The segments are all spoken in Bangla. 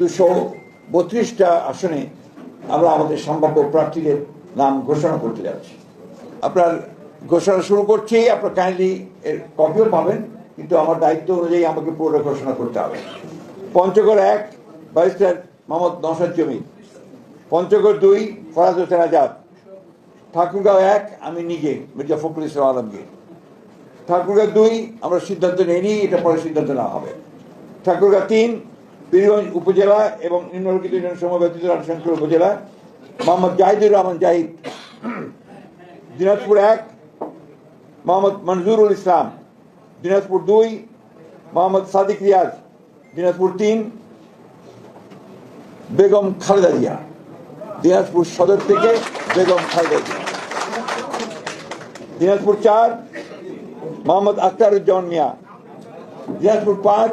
দুশো বত্রিশটা আসনে আমরা আমাদের সম্ভাব্য প্রার্থীদের নাম ঘোষণা করতে যাচ্ছি। আপনার ঘোষণা শুরু করছি, আপনার কাইন্ডলি এর কপিও পাবেন, কিন্তু আমার দায়িত্ব অনুযায়ী আমাকে পুরো ঘোষণা করতে হবে। পঞ্চগড় এক ব্যারিস্টার মোহাম্মদ নসাদ জমি। পঞ্চগড় দুই, ফরাজ হোসেন আজাদ। ঠাকুরগাঁও এক, আমি নিজে, মির্জা ফখরুল ইসলাম আলমগীর। ঠাকুরগাঁও দুই, আমরা সিদ্ধান্ত নিইনি, এটা পরে সিদ্ধান্ত নেওয়া হবে। ঠাকুরগাঁও তিন বীরগঞ্জ উপজেলা এবং নিম্নলিখিত ইউনিয়ন সমব্যতীত রাজশাহীপুর উপজেলা। মোহাম্মদ জাহিদুর রহমান জাহিদ। দিনাজপুর এক, মোহাম্মদ মনজুরুল ইসলাম। দিনাজপুর দুই, মোহাম্মদ সাদিক রিয়াজ। দিনাজপুর তিন, বেগম খালেদা জিয়া। দিনাজপুর সদর থেকে বেগম খালেদা জিয়া। দিনাজপুর চার, মোহাম্মদ আখতারুজ্জামান মিয়া। দিনাজপুর পাঁচ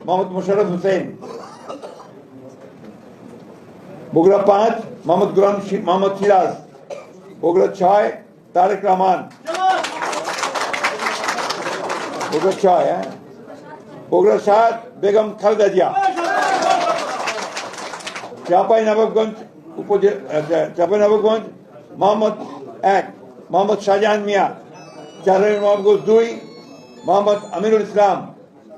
মোহাম্মদ মোশারফ হোসেন বগুড়া পাঁচ মোহাম্মদ গুলাম শি- মোহাম্মদ সিরাজ বগুড়া ছয় তারেক রহমান বগুড়া ছয় হ্যাঁ বগুড়া সাত বেগম খালেদা জিয়া চাপাই নবাবগঞ্জ উপজেলা চাপাই নবাবগঞ্জ মোহাম্মদ এক মোহাম্মদ শাহজাহান মিয়া চারাই নবাবগঞ্জ দুই মোহাম্মদ আমিরুল ইসলাম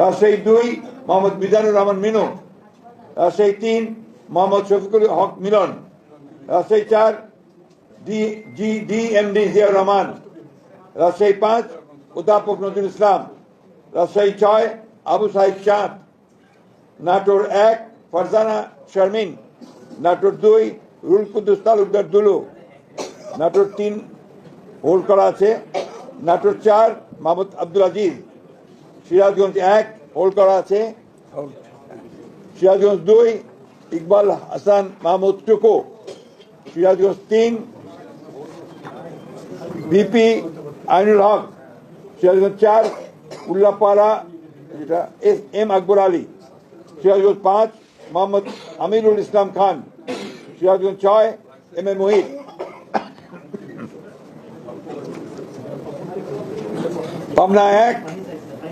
রাজশাহী দুই, মোহাম্মদ মিজানুর রহমান মিনু। রাজশাহী তিন, মোহাম্মদ শফিকুল হক মিলন। রাজশাহী চার, D, G, D, M, D, Ziaur Rahman. Rajshahi পাঁচ অধ্যাপক নজরুল ইসলাম। রাজশাহী ছয়, আবু সাহিদ চাঁদ নাটোর এক, ফারজানা শারমিন। নাটোর দুই, রুল কুদ্দুস তালুকদার দুলু। নাটোর তিন হোল্ড করা আছে। নাটোর চার, মাহমুদ আব্দুল আজিজ। সিরাজগঞ্জ এক হোল্ড করা আছে। সিরাজগঞ্জ দুই ইকবাল হাসান মাহমুদ টুকু। সিরাজগঞ্জ তিন ভিপি আইনুল হক। সিরাজগঞ্জ চার উল্লাপাড়া যেটা এস এম আকবর আলী। সিরাজগঞ্জ পাঁচ মোহাম্মদ আমিরুল ইসলাম খান। সিরাজগঞ্জ ছয় এম এ মোহিত। পাবনা এক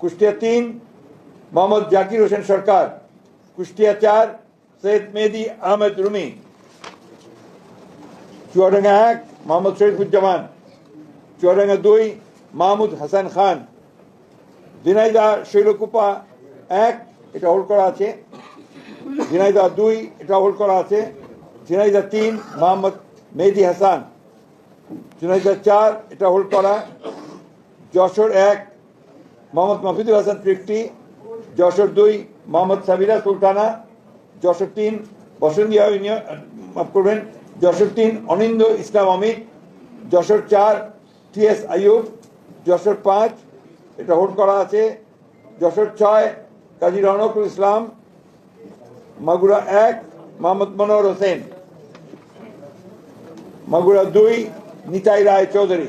কুষ্টিয়া তিন, মোহাম্মদ জাকির হোসেন সরকার, কুষ্টিয়া চার, সৈয়দ মেহেদি আহমেদ রুমি। চুয়াডাঙ্গা এক, মোহাম্মদ শরীফুজ্জামান। চুয়াডাঙ্গা দুই, মাহমুদ হাসান খান। দিনাইদা শৈলকুপা এক, এটা হোল্ড করা আছে। ঝিনাইদহ দুই, এটা হোল্ড করা আছে। ঝিনাইদহ তিন, মোহাম্মদ মেহেদি হাসান। ঝিনাইদহ চার, এটা হোল্ড করা। যশোর এক মোহাম্মদ মফিদুল হাসান ফিফটি, যশোর দুই, মোহাম্মদ সাবিরা সুলতানা, যশোর তিন বসন্তিয়া ইউনিয়ন, মাফ করবেন, যশোর তিন, অনিন্দ ইসলাম অমিত, যশোর চার, টি এস আইয়ুব, যশোর পাঁচ, এটা হোল্ড করা আছে, যশোর ছয়, কাজী রনকুল ইসলাম, মাগুরা এক, মোহাম্মদ মনোহর হোসেন, মাগুরা দুই, নিতাই রায় চৌধুরী